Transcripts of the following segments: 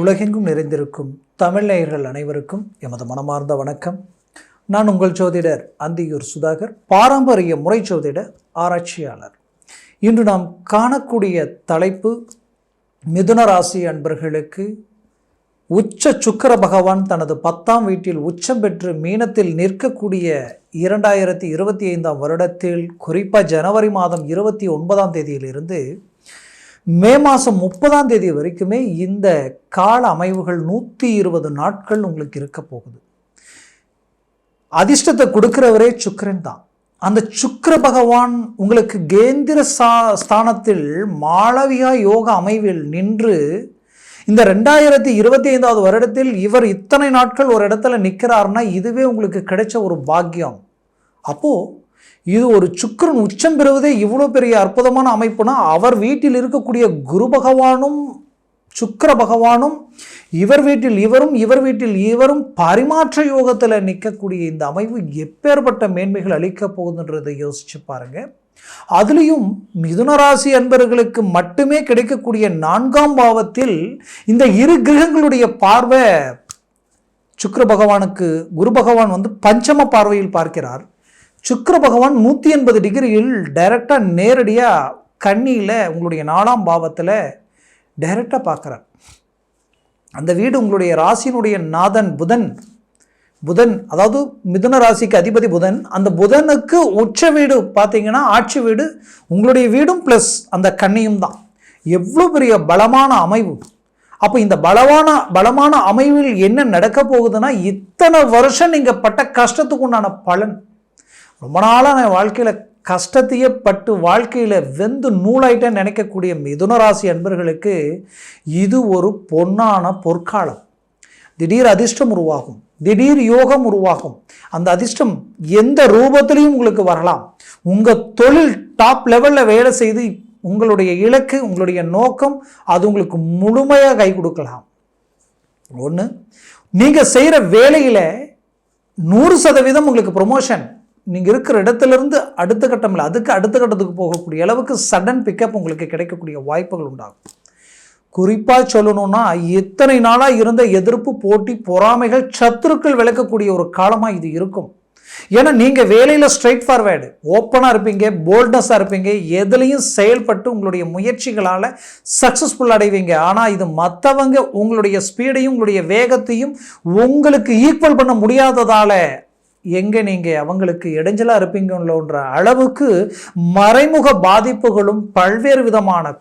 உலகெங்கும் நிறைந்திருக்கும் தமிழ் நேயர்கள் அனைவருக்கும் எமது மனமார்ந்த வணக்கம். நான் உங்கள் ஜோதிடர் அந்தியூர் சுதாகர் பாரம்பரிய முறை ஜோதிட ஆராய்ச்சியாளர். இன்று நாம் காணக்கூடிய தலைப்பு மிதுன ராசி அன்பர்களுக்கு உச்ச சுக்கர பகவான் தனது பத்தாம் வீட்டில் உச்சம் பெற்று மீனத்தில் நிற்கக்கூடிய இரண்டாயிரத்தி இருபத்தி ஐந்தாம் வருடத்தில் குறிப்பாக ஜனவரி மாதம் இருபத்தி ஒன்பதாம் தேதியிலிருந்து மே மாதம் முப்பதாம் தேதி வரைக்குமே இந்த கால அமைவுகள் நூற்றி இருபது நாட்கள் உங்களுக்கு இருக்க போகுது. அதிர்ஷ்டத்தை கொடுக்கிறவரே சுக்கரன் தான். அந்த சுக்கர பகவான் உங்களுக்கு கேந்திர சா ஸ்தானத்தில் மாளவியா யோக அமைவில் நின்று இந்த ரெண்டாயிரத்தி இருபத்தி ஐந்தாவது வருடத்தில் இவர் இத்தனை நாட்கள் ஒரு இடத்துல நிற்கிறாருன்னா இதுவே உங்களுக்கு கிடைச்ச ஒரு பாக்கியம். அப்போது இது ஒரு சுக்கிரன் உச்சம் பெறுவதே இவ்வளோ பெரிய அற்புதமான அமைப்புனா அவர் வீட்டில் இருக்கக்கூடிய குரு பகவானும் சுக்கர பகவானும் இவர் வீட்டில் இவரும் இவர் வீட்டில் இவரும் பரிமாற்ற யோகத்தில் நிற்கக்கூடிய இந்த அமைவு எப்பேற்பட்ட மேன்மைகள் அளிக்கப் போகுதுன்றதை யோசிச்சு பாருங்க. அதுலேயும் மிதுனராசி அன்பர்களுக்கு மட்டுமே கிடைக்கக்கூடிய நான்காம் பாவத்தில் இந்த இரு கிரகங்களுடைய பார்வை சுக்கர பகவானுக்கு குரு பகவான் வந்து பஞ்சம பார்வையில் பார்க்கிறார். சுக்கர பகவான் நூற்றி எண்பது டிகிரியில் டைரெக்டாக நேரடியாக கண்ணியில் உங்களுடைய நாலாம் பாவத்தில் டைரெக்டாக பார்க்குறார். அந்த வீடு உங்களுடைய ராசியினுடைய நாதன் புதன். புதன் அதாவது மிதுன ராசிக்கு அதிபதி புதன். அந்த புதனுக்கு உச்ச வீடு பார்த்தீங்கன்னா ஆட்சி வீடு உங்களுடைய வீடும் ப்ளஸ் அந்த கண்ணியும் தான். எவ்வளோ பெரிய பலமான அமைவு. அப்போ இந்த பலமான பலமான அமைவில் என்ன நடக்க போகுதுன்னா இத்தனை வருஷம் நீங்கள் பட்ட கஷ்டத்துக்கு உண்டான பலன். ரொம்ப நாளாக நான் வாழ்க்கையில் கஷ்டத்தையே பட்டு வாழ்க்கையில் வெந்து நூலாயிட்டேன்னு நினைக்கக்கூடிய மிதுனராசி அன்பர்களுக்கு இது ஒரு பொன்னான பொற்காலம். திடீர் அதிர்ஷ்டம் உருவாகும். திடீர் யோகம் உருவாகும். அந்த அதிர்ஷ்டம் எந்த ரூபத்திலையும் உங்களுக்கு வரலாம். உங்கள் தொழில் டாப் லெவலில் வேலை செய்து உங்களுடைய இலக்கு உங்களுடைய நோக்கம் அது உங்களுக்கு முழுமையாக கை கொடுக்கலாம். ஒன்று நீங்கள் செய்கிற வேலையில் நூறு சதவீதம் உங்களுக்கு ப்ரொமோஷன் நீங்கள் இருக்கிற இடத்துலேருந்து அடுத்த கட்டம் இல்லை அதுக்கு அடுத்த கட்டத்துக்கு போகக்கூடிய அளவுக்கு சடன் பிக்கப் உங்களுக்கு கிடைக்கக்கூடிய வாய்ப்புகள் உண்டாகும். குறிப்பாக சொல்லணும்னா எத்தனை நாளாக இருந்த எதிர்ப்பு போட்டி பொறாமைகள் சத்துருக்கள் விளக்கக்கூடிய ஒரு காலமாக இது இருக்கும். ஏன்னா நீங்கள் வேலையில் ஸ்ட்ரைட் ஃபார்வேர்டு ஓப்பனாக இருப்பீங்க போல்ட்னஸாக இருப்பீங்க எதுலேயும் செயல்பட்டு உங்களுடைய முயற்சிகளால் சக்ஸஸ்ஃபுல் அடைவீங்க. ஆனால் இது மற்றவங்க உங்களுடைய ஸ்பீடையும் உங்களுடைய வேகத்தையும் உங்களுக்கு ஈக்குவல் பண்ண முடியாததால் எங்கே நீங்கள் அவங்களுக்கு இடைஞ்சலாக இருப்பீங்கன்ற அளவுக்கு மறைமுக பாதிப்புகளும் பல்வேறு விதமான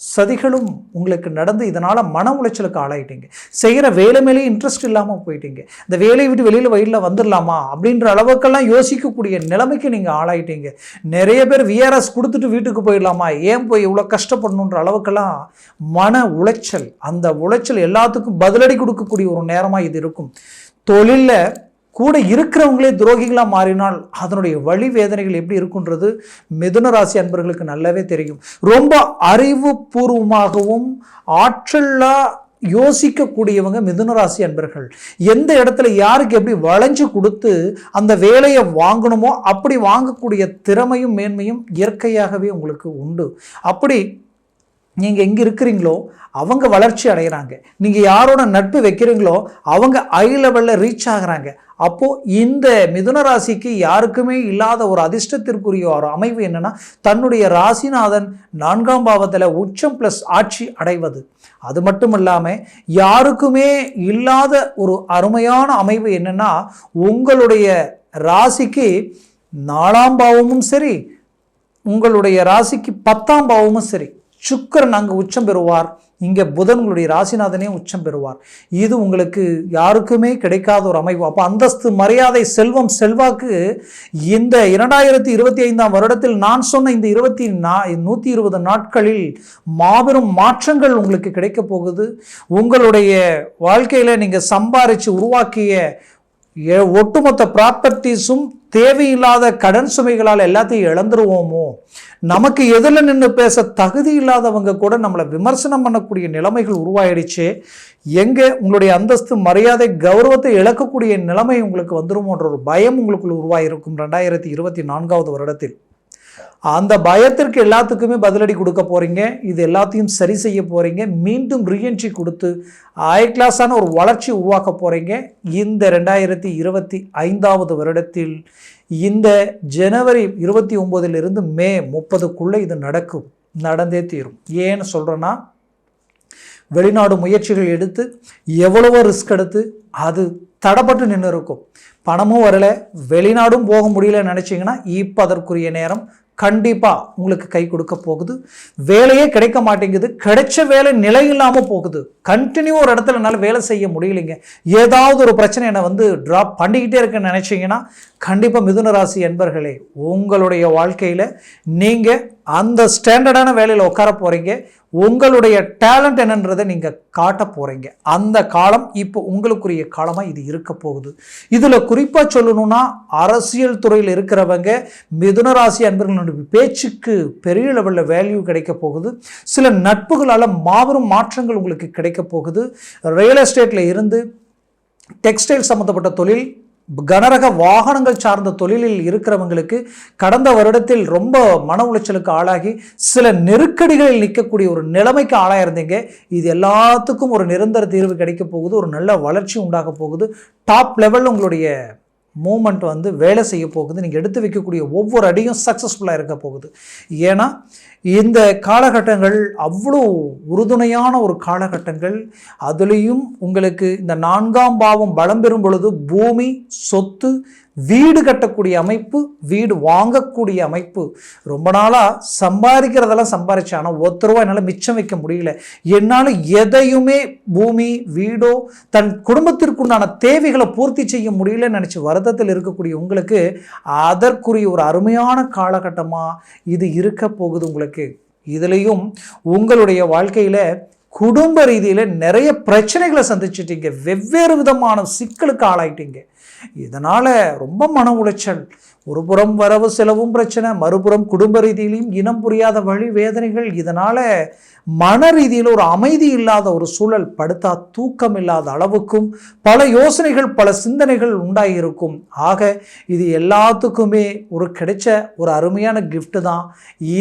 சதிகளும் உங்களுக்கு நடந்து இதனால் மன உளைச்சலுக்கு ஆளாயிட்டீங்க. செய்கிற வேலை மேலே இன்ட்ரெஸ்ட் இல்லாமல் போயிட்டீங்க. இந்த வேலையை விட்டு வெளியில் வயலில் வந்துடலாமா அப்படின்ற அளவுக்கெல்லாம் யோசிக்கக்கூடிய நிலைமைக்கு நீங்கள் ஆளாயிட்டீங்க. நிறைய பேர் விஆர்எஸ் கொடுத்துட்டு வீட்டுக்கு போயிடலாமா? ஏன் போய் இவ்வளோ கஷ்டப்படணுன்ற அளவுக்கெல்லாம் மன உளைச்சல் அந்த உளைச்சல் எல்லாத்துக்கும் பதிலடி கொடுக்கக்கூடிய ஒரு நேரமாக இது இருக்கும். தொழிலில் கூட இருக்கிறவங்களே துரோகிகளாக மாறினால் அதனுடைய வழி வேதனைகள் எப்படி இருக்குன்றது மிதுன ராசி அன்பர்களுக்கு நல்லாவே தெரியும். ரொம்ப அறிவுபூர்வமாகவும் ஆற்றலாக யோசிக்கக்கூடியவங்க மிதுன ராசி அன்பர்கள். எந்த இடத்துல யாருக்கு எப்படி வளைஞ்சு கொடுத்து அந்த வேலையை வாங்கணுமோ அப்படி வாங்கக்கூடிய திறமையும் மேன்மையும் இயற்கையாகவே உங்களுக்கு உண்டு. அப்படி நீங்கள் எங்கே இருக்கிறீங்களோ அவங்க வளர்ச்சி அடைகிறாங்க நீங்கள் யாரோட நட்பு வைக்கிறீங்களோ அவங்க ஐ லெவலில் ரீச் ஆகுறாங்க. அப்போது இந்த மிதுன ராசிக்கு யாருக்குமே இல்லாத ஒரு அதிர்ஷ்டத்திற்குரிய ஒரு அமைவு என்னென்னா தன்னுடைய ராசிநாதன் நான்காம் பாவத்தில் உச்சம் ப்ளஸ் ஆட்சி அடைவது. அது மட்டும் இல்லாமல் யாருக்குமே இல்லாத ஒரு அருமையான அமைவு என்னென்னா உங்களுடைய ராசிக்கு நாலாம் பாவமும் சரி உங்களுடைய ராசிக்கு பத்தாம் பாவமும் சரி. சுக்கரன் அங்கு உச்சம் பெறுவார். இங்கே புதன் உங்களுடைய ராசிநாதனே உச்சம் பெறுவார். இது உங்களுக்கு யாருக்குமே கிடைக்காத ஒரு அமைப்பு அப்போ அந்தஸ்து மரியாதை செல்வம் செல்வாக்கு இந்த இரண்டாயிரத்தி இருபத்தி ஐந்தாம் வருடத்தில் நான் சொன்ன இந்த இருபத்தி நா நூற்றி இருபது நாட்களில் மாபெரும் மாற்றங்கள் உங்களுக்கு கிடைக்க போகுது. உங்களுடைய வாழ்க்கையில் நீங்கள் சம்பாரித்து உருவாக்கிய ஒட்டுமொத்த ப்ராப்பர்ட்டிஸும் தேவையில்லாத கடன் சுமைகளால் எல்லாத்தையும் இழந்துருவோமோ? நமக்கு எதில் நின்று பேச தகுதி இல்லாதவங்க கூட நம்மளை விமர்சனம் பண்ணக்கூடிய நிலைமைகள் உருவாயிடுச்சு. எங்கே உங்களுடைய அந்தஸ்து மரியாதை கௌரவத்தை இழக்கக்கூடிய நிலைமை உங்களுக்கு வந்துருமோன்ற ஒரு பயம் உங்களுக்குள்ள உருவாகியிருக்கும் ரெண்டாயிரத்தி இருபத்தி நான்காவது வருடத்தில். அந்த பயத்திற்கு எல்லாத்துக்குமே பதிலடி கொடுக்க போகிறீங்க இது எல்லாத்தையும் சரி செய்ய போகிறீங்க மீண்டும் ரீஎன்ட்ரி கொடுத்து ஹை கிளாஸான ஒரு வளர்ச்சி உருவாக்க போகிறீங்க இந்த ரெண்டாயிரத்தி இருபத்தி ஐந்தாவது வருடத்தில் இந்த ஜனவரி இருபத்தி ஒம்போதிலிருந்து மே முப்பதுக்குள்ளே இது நடக்கும். நடந்தே தீரும். ஏன்னு சொல்கிறேன்னா வெளிநாடு முயற்சிகள் எடுத்து எவ்வளவோ ரிஸ்க் எடுத்து அது தடப்பட்டு நின்று இருக்கும் பணமும் வரலை. வெளிநாடும் போக முடியலன்னு நினச்சிங்கன்னா இப்போ அதற்குரிய நேரம் கண்டிப்பாக உங்களுக்கு கை கொடுக்க போகுது. வேலையே கிடைக்க மாட்டேங்குது. கிடைச்ச வேலை நிலை இல்லாமல் போகுது. கண்டினியூ ஒரு இடத்துல என்னால் வேலை செய்ய முடியலைங்க. ஏதாவது ஒரு பிரச்சனை என்னை வந்து ட்ராப் பண்ணிக்கிட்டே இருக்குன்னு நினச்சிங்கன்னா கண்டிப்பாக மிதுன ராசி என்பர்களே உங்களுடைய வாழ்க்கையில் நீங்கள் அந்த ஸ்டாண்டர்டான வேலையில் உட்கார போகிறீங்க உங்களுடைய டேலண்ட் என்னன்றதை நீங்கள் காட்ட போகிறீங்க அந்த காலம் இப்போ உங்களுக்குரிய காலமாக இது இருக்க போகுது. இதில் குறிப்பாக சொல்லணும்னா அரசியல் துறையில் இருக்கிறவங்க மிதுனராசி அன்பர்களுடைய பேச்சுக்கு பெரிய லெவலில் வேல்யூ கிடைக்க போகுது. சில நட்புகளால் மாபெரும் மாற்றங்கள் உங்களுக்கு கிடைக்க போகுது. ரியல் எஸ்டேட்டில் இருந்து டெக்ஸ்டைல் சம்மந்தப்பட்ட தொழில் கனரக வாகனங்கள் சார்ந்த தொழிலில் இருக்கிறவங்களுக்கு கடந்த வருடத்தில் ரொம்ப மன உளைச்சலுக்கு ஆளாகி சில நெருக்கடிகளில் நிற்கக்கூடிய ஒரு நிலைமைக்கு ஆளாயிருந்தீங்க இது எல்லாத்துக்கும் ஒரு நிரந்தர தீர்வு கிடைக்க போகுது. ஒரு நல்ல வளர்ச்சி உண்டாக போகுது. டாப் லெவலில் உங்களுடைய மூமெண்ட் வந்து வேலை செய்ய போகுது. நீங்கள் எடுத்து வைக்கக்கூடிய ஒவ்வொரு அடியும் சக்ஸஸ்ஃபுல்லாக இருக்க போகுது. ஏன்னா இந்த காலகட்டங்கள் அவ்வளோ உறுதுணையான ஒரு காலகட்டங்கள். அதுலேயும் உங்களுக்கு இந்த நான்காம் பாவம் பலம் பெறும் பொழுது பூமி சொத்து வீடு கட்டக்கூடிய அமைப்பு வீடு வாங்கக்கூடிய அமைப்பு. ரொம்ப நாளாக சம்பாதிக்கிறதெல்லாம் சம்பாரிச்சு ஆனால் ஒருத்த ரூபா என்னால் மிச்சம் வைக்க முடியல. என்னால் எதையுமே பூமி வீடோ தன் குடும்பத்திற்குண்டான தேவைகளை பூர்த்தி செய்ய முடியலன்னு நினச்சி வருத்தத்தில் இருக்கக்கூடிய உங்களுக்கு அதற்குரிய ஒரு அருமையான காலகட்டமாக இது இருக்க போகுது உங்களுக்கு. இதுலேயும் உங்களுடைய வாழ்க்கையில் குடும்ப ரீதியில் நிறைய பிரச்சனைகளை சந்திச்சிட்டீங்க. வெவ்வேறு விதமான சிக்கலுக்கு ஆளாயிட்டீங்க. இதனால் ரொம்ப மன உளைச்சல் ஒரு புறம் வரவு செலவும் பிரச்சனை மறுபுறம் குடும்ப ரீதியிலையும் இனம் புரியாத வழி வேதனைகள். இதனால் மன ரீதியில் ஒரு அமைதி இல்லாத ஒரு சூழல் படுத்தா தூக்கம் இல்லாத அளவுக்கும் பல யோசனைகள் பல சிந்தனைகள் உண்டாகியிருக்கும் ஆக இது எல்லாத்துக்குமே ஒரு கிடைச்ச ஒரு அருமையான கிஃப்ட் தான்.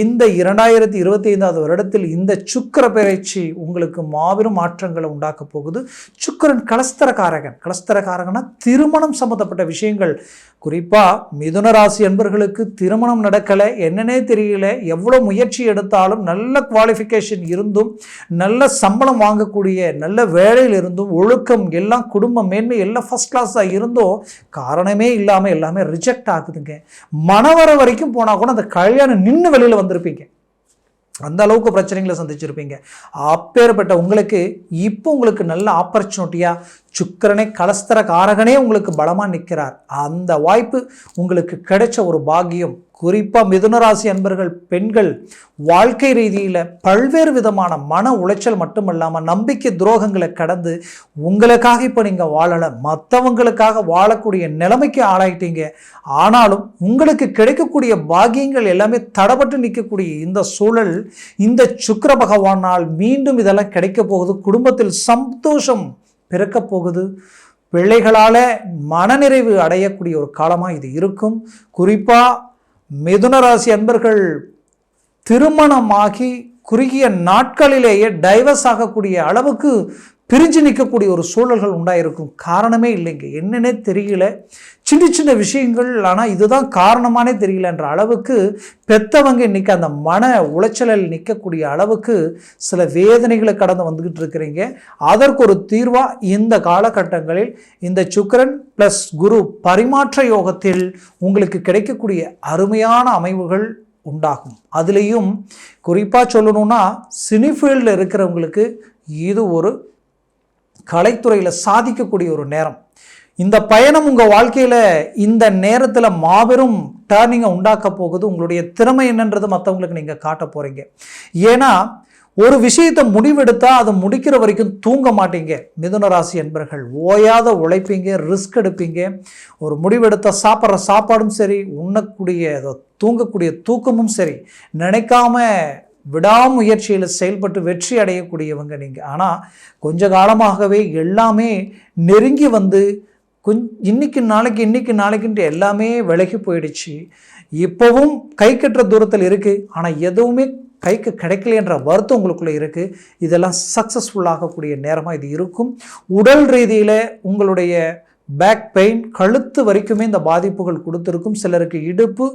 இந்த இரண்டாயிரத்தி இருபத்தி ஐந்தாவது வருடத்தில் இந்த சுக்கர பயிற்சி உங்களுக்கு மாபெரும் மாற்றங்களை உண்டாக்க போகுது. சுக்கரன் கலஸ்தரகாரகன் கலஸ்தரகாரகனா திருமணம் சம்பந்தப்பட்ட விஷயங்கள். குறிப்பாக மிதுன ராசி அன்பர்களுக்கு திருமணம் நடக்கலை என்னன்னே தெரியல எவ்வளோ முயற்சி எடுத்தாலும் நல்ல குவாலிஃபிகேஷன் இருந்தும் நல்ல சம்பளம் வாங்கக்கூடிய நல்ல வேலையில் இருந்தும் ஒழுக்கம் எல்லாம் குடும்ப மேன்மை எல்லாம் ஃபஸ்ட் கிளாஸாக இருந்தும் காரணமே இல்லாமல் எல்லாமே ரிஜெக்ட் ஆகுதுங்க. மனவர வரைக்கும் போனால் கூட அந்த கல்யாணம் நின்று வெளியில் வந்திருப்பீங்க. அந்த அளவுக்கு பிரச்சனைகளை சந்திச்சிருப்பீங்க. அப்பேற்பட்ட உங்களுக்கு இப்போ உங்களுக்கு நல்ல ஆப்பர்ச்சுனிட்டியாக சுக்கரனே கலஸ்தர காரகனே உங்களுக்கு பலமாக நிற்கிறார் அந்த வாய்ப்பு உங்களுக்கு கிடைச்ச ஒரு பாக்கியம் குறிப்பாக மிதுனராசி அன்பர்கள் பெண்கள் வாழ்க்கை ரீதியில் பல்வேறு விதமான மன உளைச்சல் மட்டுமல்லாமல் நம்பிக்கை துரோகங்களை கடந்து உங்களுக்காக இப்போ நீங்கள் வாழலை மற்றவங்களுக்காக வாழக்கூடிய நிலைமைக்கு ஆளாயிட்டீங்க. ஆனாலும் உங்களுக்கு கிடைக்கக்கூடிய பாக்கியங்கள் எல்லாமே தடப்பட்டு நிற்கக்கூடிய இந்த சூழல் இந்த சுக்கர பகவானால் மீண்டும் இதெல்லாம் கிடைக்க போகுது. குடும்பத்தில் சந்தோஷம் பிறக்கப் போகுது. பிள்ளைகளால் மனநிறைவு அடையக்கூடிய ஒரு காலமாக இது இருக்கும். குறிப்பாக மிதுன ராசி அன்பர்கள் திருமணமாகி குறுகிய நாட்களிலேயே டைவர்ஸ் ஆகக்கூடிய அளவுக்கு பிரிஞ்சு நிற்கக்கூடிய ஒரு சூழல்கள் உண்டாயிருக்கும். காரணமே இல்லைங்க. என்னன்னே தெரியல. சின்ன சின்ன விஷயங்கள் ஆனால் இதுதான் காரணமானே தெரியலன்ற அளவுக்கு பெத்தவங்க இன்னைக்கு அந்த மன உளைச்சலில் நிற்கக்கூடிய அளவுக்கு சில வேதனைகளை கடந்து வந்துக்கிட்டு இருக்கிறீங்க. அதற்கு ஒரு தீர்வாக இந்த காலகட்டங்களில் இந்த சுக்கரன் ப்ளஸ் குரு பரிமாற்ற யோகத்தில் உங்களுக்கு கிடைக்கக்கூடிய அருமையான அமைவுகள் உண்டாகும். அதுலேயும் குறிப்பாக சொல்லணும்னா சினிஃபீல்டில் இருக்கிறவங்களுக்கு இது ஒரு கலைத்துறையில் சாதிக்கக்கூடிய ஒரு நேரம். இந்த பயணம் உங்கள் வாழ்க்கையில் இந்த நேரத்தில் மாபெரும் டேர்னிங்கை உண்டாக்க போகுது. உங்களுடைய திறமை என்னன்றது மற்றவங்களுக்கு நீங்கள் காட்ட போகிறீங்க ஏன்னா ஒரு விஷயத்தை முடிவெடுத்தால் அதை முடிக்கிற வரைக்கும் தூங்க மாட்டீங்க. மிதுன ராசி என்பர்கள் ஓயாத உழைப்பீங்க ரிஸ்க் எடுப்பீங்க. ஒரு முடிவெடுத்த சாப்பிட்ற சாப்பாடும் சரி உண்ணக்கூடிய தூங்கக்கூடிய தூக்கமும் சரி நினைக்காம விடாமுயற்சியில் செயல்பட்டு வெற்றி அடையக்கூடியவங்க நீங்கள் ஆனால் கொஞ்ச காலமாகவே எல்லாமே நெருங்கி வந்து கொஞ்சம் இன்னைக்கு நாளைக்கு இன்னைக்கு நாளைக்குன்ட்டு எல்லாமே விலகி போயிடுச்சு. இப்போவும் கை கட்டுற தூரத்தில் இருக்குது ஆனால் எதுவுமே கைக்கு கிடைக்கலன்ற வருத்தம் உங்களுக்குள்ளே இருக்குது இதெல்லாம் சக்ஸஸ்ஃபுல்லாகக்கூடிய நேரமாக இது இருக்கும். உடல் ரீதியில் உங்களுடைய பேக் பெயின் கழுத்து வரைக்குமே இந்த பாதிப்புகள் கொடுத்துருக்கும். சிலருக்கு இடுப்பு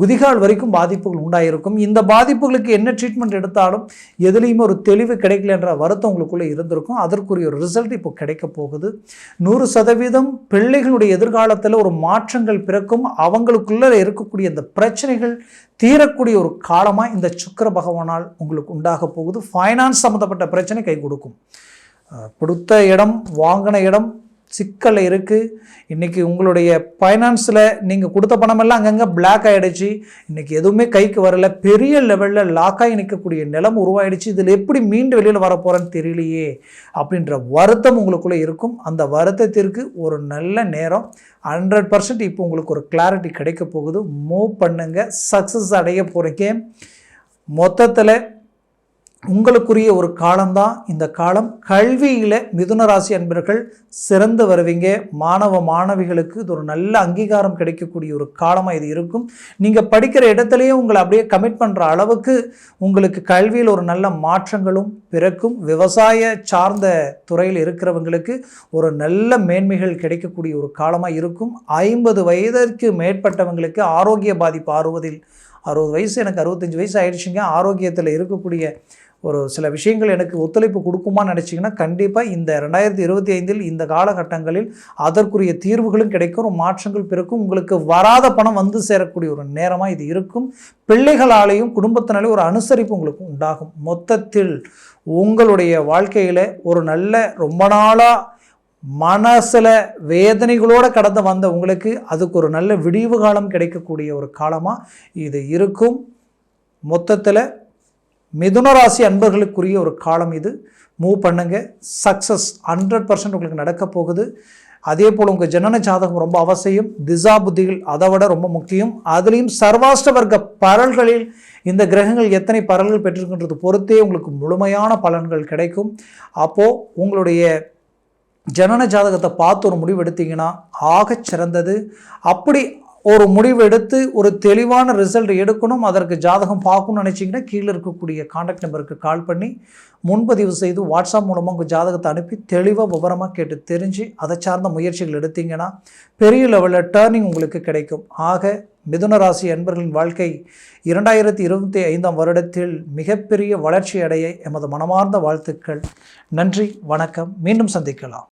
குதிகால் வரைக்கும் பாதிப்புகள் உண்டாயிருக்கும். இந்த பாதிப்புகளுக்கு என்ன ட்ரீட்மெண்ட் எடுத்தாலும் எதுலேயுமே ஒரு தெளிவு கிடைக்கலன்ற வருத்தம் உங்களுக்குள்ளே இருந்திருக்கும். அதற்குரிய ஒரு ரிசல்ட் இப்போ கிடைக்க போகுது. நூறு சதவீதம் பிள்ளைகளுடைய எதிர்காலத்தில் ஒரு மாற்றங்கள் பிறக்கும். அவங்களுக்குள்ளே இருக்கக்கூடிய இந்த பிரச்சனைகள் தீரக்கூடிய ஒரு காலமாக இந்த சுக்கர பகவானால் உங்களுக்கு உண்டாக போகுது. ஃபைனான்ஸ் சம்மந்தப்பட்ட பிரச்சனை கை கொடுக்கும். கொடுத்த இடம் வாங்கின இடம் சிக்கல் இருக்குது இன்றைக்கி உங்களுடைய ஃபைனான்ஸில் நீங்கள் கொடுத்த பணமெல்லாம் அங்கங்கே பிளாக் ஆகிடுச்சு இன்றைக்கி எதுவுமே கைக்கு வரல. பெரிய லெவலில் லாக்காகி நிற்கக்கூடிய நிலம் உருவாயிடுச்சு. இதில் எப்படி மீண்டு வெளியில் வரப்போகிறேன்னு தெரியலையே அப்படின்ற வருத்தம் உங்களுக்குள்ளே இருக்கும். அந்த வருத்தத்திற்கு ஒரு நல்ல நேரம். ஹண்ட்ரட் பர்சன்ட் இப்போ உங்களுக்கு ஒரு கிளாரிட்டி கிடைக்க போகுது. மூவ் பண்ணுங்கள் சக்ஸஸ் அடைய போகிறீங்க மொத்தத்தில் உங்களுக்குரிய ஒரு காலம்தான். இந்த காலம் கல்வியில் மிதுன ராசி அன்பர்கள் சிறந்து வருவீங்க. மாணவ மாணவிகளுக்கு இது ஒரு நல்ல அங்கீகாரம் கிடைக்கக்கூடிய ஒரு காலமாக இது இருக்கும். நீங்கள் படிக்கிற இடத்துலையே உங்களை அப்படியே கமிட் பண்ணுற அளவுக்கு உங்களுக்கு கல்வியில் ஒரு நல்ல மாற்றங்களும் பிறக்கும். விவசாய சார்ந்த துறையில் இருக்கிறவங்களுக்கு ஒரு நல்ல மேன்மைகள் கிடைக்கக்கூடிய ஒரு காலமாக இருக்கும். ஐம்பது வயதிற்கு மேற்பட்டவங்களுக்கு ஆரோக்கிய பாதிப்பு ஆறுவதில். அறுபது வயசு எனக்கு அறுபத்தஞ்சு வயசு ஆயிடுச்சுங்க. ஆரோக்கியத்தில் இருக்கக்கூடிய ஒரு சில விஷயங்கள் எனக்கு ஒத்துழைப்பு கொடுக்குமான்னு நினச்சிங்கன்னா கண்டிப்பாக இந்த ரெண்டாயிரத்தி இருபத்தி ஐந்தில் இந்த காலகட்டங்களில் அதற்குரிய தீர்வுகளும் கிடைக்கும் ஒரு மாற்றங்கள் பிறக்கும். உங்களுக்கு வராத பணம் வந்து சேரக்கூடிய ஒரு நேரமாக இது இருக்கும். பிள்ளைகளாலேயும் குடும்பத்தினாலேயும் ஒரு அனுசரிப்பு உங்களுக்கு உண்டாகும். மொத்தத்தில் உங்களுடைய வாழ்க்கையில் ஒரு நல்ல ரொம்ப நாளாக மனசில் வேதனைகளோடு கடந்து வந்த உங்களுக்கு அதுக்கு ஒரு நல்ல விடிவு காலம் கிடைக்கக்கூடிய ஒரு காலமாக இது இருக்கும். மொத்தத்தில் மிதுனராசி அன்பர்களுக்குரிய ஒரு காலம் இது. மூவ் பண்ணுங்க. சக்ஸஸ் ஹண்ட்ரட் பர்சன்ட் உங்களுக்கு நடக்க போகுது. அதே போல் உங்கள் ஜனன ஜாதகம் ரொம்ப அவசியம். திசா புத்திகள் அதை விட ரொம்ப முக்கியம். அதுலேயும் சர்வாஷ்ட வர்க்க பரல்களில் இந்த கிரகங்கள் எத்தனை பரல்கள் பெற்றிருக்கின்றது பொறுத்தே உங்களுக்கு முழுமையான பலன்கள் கிடைக்கும். அப்போது உங்களுடைய ஜனன ஜாதகத்தை பார்த்து ஒரு முடிவு எடுத்தீங்கன்னா ஆகச் சிறந்தது. அப்படி ஒரு முடிவு எடுத்து ஒரு தெளிவான ரிசல்ட் எடுக்கணும் அதற்கு ஜாதகம் பார்க்கணும்னு நினச்சிங்கன்னா கீழே இருக்கக்கூடிய காண்டாக்ட் நம்பருக்கு கால் பண்ணி முன்பதிவு செய்து வாட்ஸ்அப் மூலமாக உங்கள் ஜாதகத்தை அனுப்பி தெளிவாக விவரமாக கேட்டு தெரிஞ்சு அதை சார்ந்த முயற்சிகள் எடுத்தீங்கன்னா பெரிய லெவலில் டேர்னிங் உங்களுக்கு கிடைக்கும். ஆக மிதுன ராசி அன்பர்களின் வாழ்க்கை இரண்டாயிரத்தி இருபத்தி ஐந்தாம் வருடத்தில் மிகப்பெரிய வளர்ச்சி அடைய எமது மனமார்ந்த வாழ்த்துக்கள். நன்றி வணக்கம். மீண்டும் சந்திக்கலாம்.